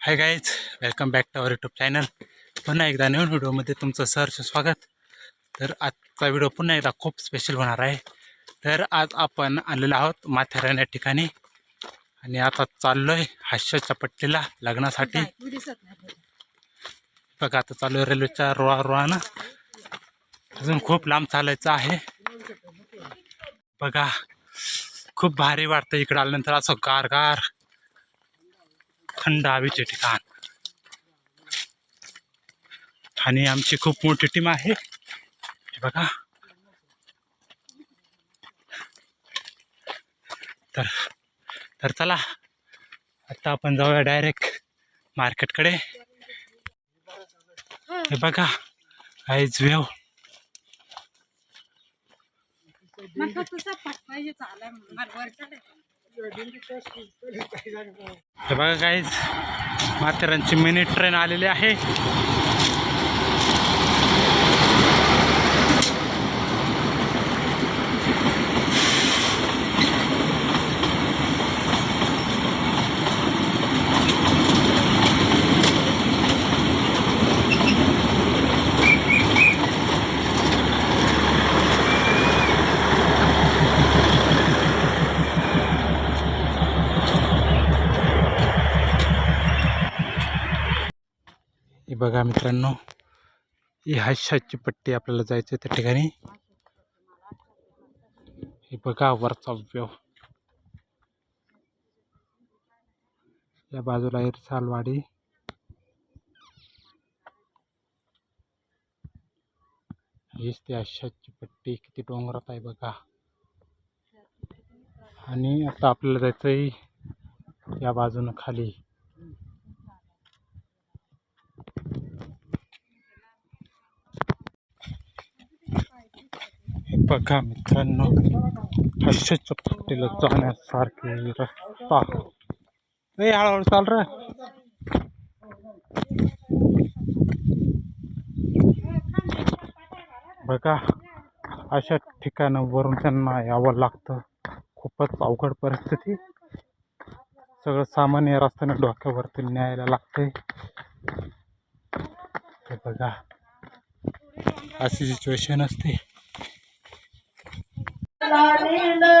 Hi guys welcome back to our YouTube channel पुन्हा एकदा नवीन व्हिडिओमध्ये तुमचं सहर्ष स्वागत. तर आजचा व्हिडिओ पुन्हा एकदा खूप स्पेशल होणार आहे. तर आज आपण आलेलो आहोत माथेरान या ठिकाणी. आणि आता चाललो आहे हास्याच्या पट्टीला लग्नासाठी. बघा आता चालू आहे रेल्वेच्या रोळा रोळानं अजून खूप लांब चालायचं आहे. बघा खूप भारी वाटतं इकडं आल्यानंतर असं गार गार थंड हवेचे ठिकाण. आणि आमची खूप मोठी टीम आहे. हे बघा. तर तर चला. आता आपण जाऊया डायरेक्ट मार्केटकडे हे बघा. आईज वेव पाहिजे हे बघा काहीच माथेरानची मिनी ट्रेन आलेली आहे हे बघा मित्रांनो ही हाशाची पट्टी आपल्याला जायचं आहे त्या ठिकाणी. हे बघा वरचा व्यव या बाजूला इरसालवाडी हीच ती आशाची पट्टी किती डोंगरात आहे बघा. आणि आता आपल्याला जायचं आहे या बाजूनं खाली. बघा मित्रांनो आशाच्या पट्टीला जाण्यासारखे रस्ता. रे हळूहळू चाल रे. बघा अशा ठिकाणावरून त्यांना यावं लागतं. खूपच अवघड परिस्थिती. सगळं सामान या रस्त्याने डोक्यावरती न्यायला लागते. बघा अशी सिच्युएशन असते. ना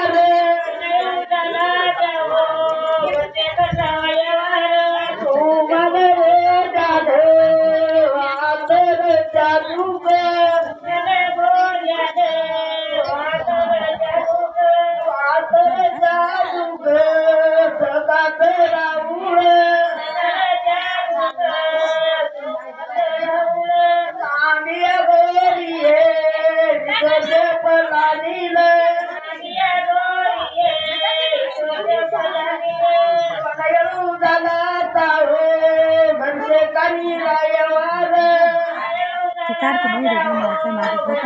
काढतो व्हिडिओ बनवायचा माझा फोटो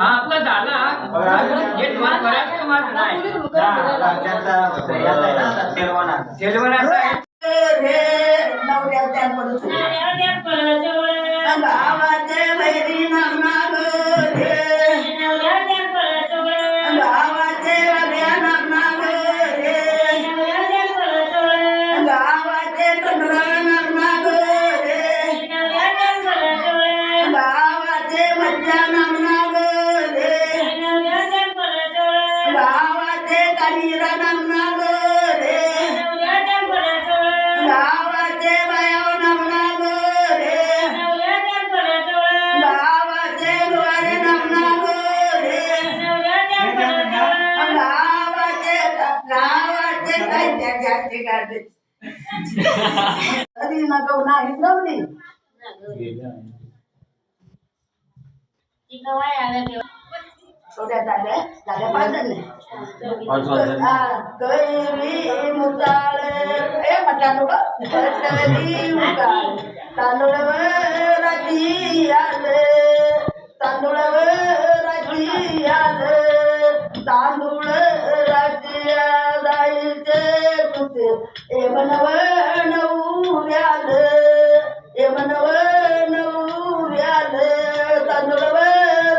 आपलं झालं गेट करायचं नाही असं आहे. laureata en Colosio. त्याचे गाडे कधी नको नाही लावली. थोड्या झाल्या झाल्या? पाच झाले कैरी मुताळ. ए मटाणू कैरी मुताळ. तांदूळ राजी आले. तांदूळ राजी आले. तांदूळ राजी तुझे ए मनव नवऱ्याल ए मनव नवऱ्याल तांदूळ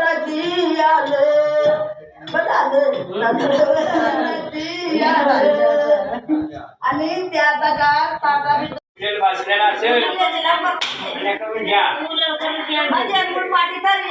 राजी आले आणि त्या असेल. घ्या. माझ्या मूळ पाठी तरी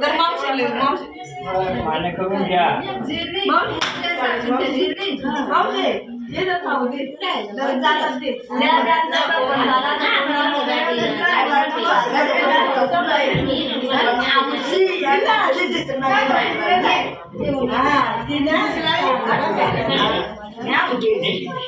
जर मावशी आली मावशी मला करून घ्या मावशी ये जर खाऊ दे जर जातात दे Yeah, we do.